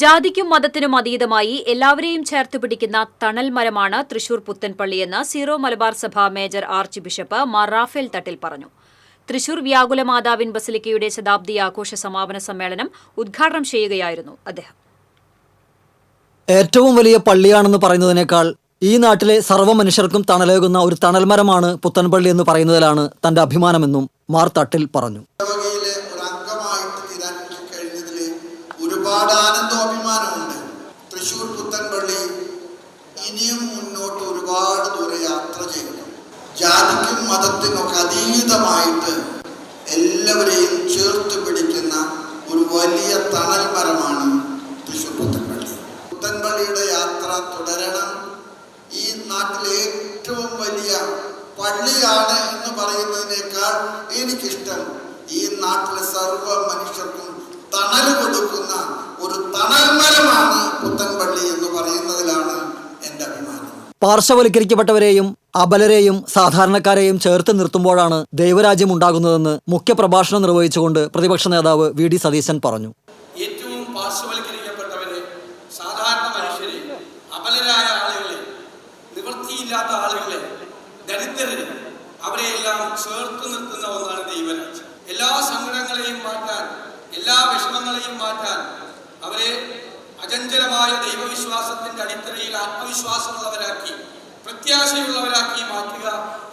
ജാതിക്കും മതത്തിനും അതീതമായി എല്ലാവരെയും ചേർത്ത് പിടിക്കുന്ന തണൽ മരമാണ് തൃശൂർ പുത്തൻപള്ളിയെന്ന് സീറോ മലബാർ സഭ major arch bishop Mar Raphael Thattil പറഞ്ഞു. തൃശൂർ വ്യാകുല മാതാവിൻ ബസിലിക്കയുടെ ശതാബ്ദി ആഘോഷ സമാപന സമ്മേളനം ഉദ്ഘാടനം ചെയ്യുകയായിരുന്നു അദ്ദേഹം. ഏറ്റവും വലിയ പള്ളിയാണെന്ന് പറയുന്നതിനേക്കാൾ ഈ നാട്ടിലെ സർവ മനുഷ്യർക്കും തണലേകുന്ന ഒരു തണൽമരമാണ് പുത്തൻപള്ളി എന്ന് പറയുന്നതിലാണ് തന്റെ അഭിമാനമെന്നും മാർ തട്ടിൽ പറഞ്ഞു. ഒരുപാട് ആനന്ദോഭിമാനമുണ്ട് തൃശ്ശൂർ പുത്തൻപള്ളി ഇനിയും മുന്നോട്ട് ഒരുപാട് ദൂരെ യാത്ര ചെയ്യുന്നു ജാതിക്കും മതത്തിനൊക്കെ അതീതമായിട്ട് എല്ലാവരെയും ചേർത്ത് പിടിക്കുന്ന ഒരു വലിയ തണൽ മരമാണ് തൃശ്ശൂർ പുത്തൻപള്ളി. പുത്തൻപള്ളിയുടെ യാത്ര തുടരണം. ഈ നാട്ടിലെ ഏറ്റവും വലിയ പള്ളിയാണ് എന്ന് പറയുന്നതിനേക്കാൾ എനിക്കിഷ്ടം ഈ നാട്ടിലെ സർവ മനുഷ്യർക്കും തണൽ കൊടുക്കുന്ന ഒരു തണൽ മരമാണ് പുത്തൻപള്ളി എന്ന് പറയുന്നതിലാണ് എന്റെ അഭിമാനം പാർശ്വവൽക്കരിക്കപ്പെട്ടവരെയും അബലരെയും സാധാരണക്കാരെയും ചേർത്ത് നിർത്തുമ്പോഴാണ് ദൈവരാജ്യം ഉണ്ടാകുന്നതെന്ന് മുഖ്യപ്രഭാഷണം നിർവഹിച്ചുകൊണ്ട് പ്രതിപക്ഷ നേതാവ് വി ഡി സതീശൻ പറഞ്ഞു. ഏറ്റവും സാധാരണ മനുഷ്യരെ അബലരായ ആളുകളെ ആളുകളെ ദരിദ്രരെ എല്ലാ സങ്കടങ്ങളെയും മാറ്റാൻ എല്ലാ വിഷമങ്ങളെയും മാറ്റാൻ അവരെ അചഞ്ചലമായ ദൈവവിശ്വാസത്തിന്റെ അടിത്തറയിൽ ആത്മവിശ്വാസമുള്ളവരാക്കി പ്രത്യാശയുള്ളവരാക്കി മാറ്റുക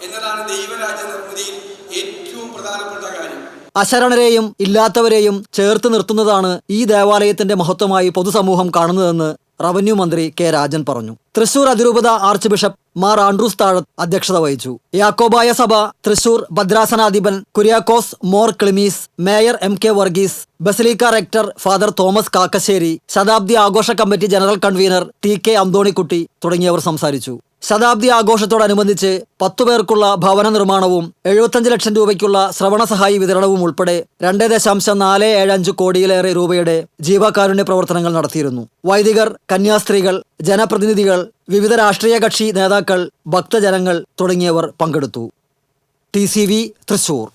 എന്നതാണ് ദൈവരാജ്യ നിർമ്മിതിയിൽ ഏറ്റവും പ്രധാനപ്പെട്ട കാര്യം. അശരണരെയും ഇല്ലാത്തവരെയും ചേർത്ത് നിർത്തുന്നതാണ് ഈ ദേവാലയത്തിന്റെ മഹത്വമായി പൊതുസമൂഹം കാണുന്നതെന്ന് റവന്യൂ മന്ത്രി കെ രാജൻ പറഞ്ഞു. തൃശൂർ അതിരൂപത ആർച്ച് ബിഷപ്പ് മാർ ആൻഡ്രൂസ് താഴത്ത് അധ്യക്ഷത വഹിച്ചു. യാക്കോബായ സഭ Thrissur ഭദ്രാസനാധിപൻ Kuriakose Mor Clemis mayor M K Varghese basilica rector father Thomas Kakkassery ശതാബ്ദി ആഘോഷ committee general convener T K Antonykutty തുടങ്ങിയവർ സംസാരിച്ചു. ശതാബ്ദി ആഘോഷത്തോടനുബന്ധിച്ച് പത്തു പേർക്കുള്ള ഭവന നിർമ്മാണവും എഴുപത്തഞ്ച് ലക്ഷം രൂപയ്ക്കുള്ള ശ്രവണ സഹായി വിതരണവും ഉൾപ്പെടെ രണ്ട് ദശാംശം നാല് ഏഴ് അഞ്ച് കോടിയിലേറെ രൂപയുടെ ജീവകാരുണ്യ പ്രവർത്തനങ്ങൾ നടത്തിയിരുന്നു. വൈദികർ കന്യാസ്ത്രീകൾ ജനപ്രതിനിധികൾ വിവിധ രാഷ്ട്രീയ കക്ഷി നേതാക്കൾ ഭക്തജനങ്ങൾ തുടങ്ങിയവർ പങ്കെടുത്തു. ടി തൃശൂർ.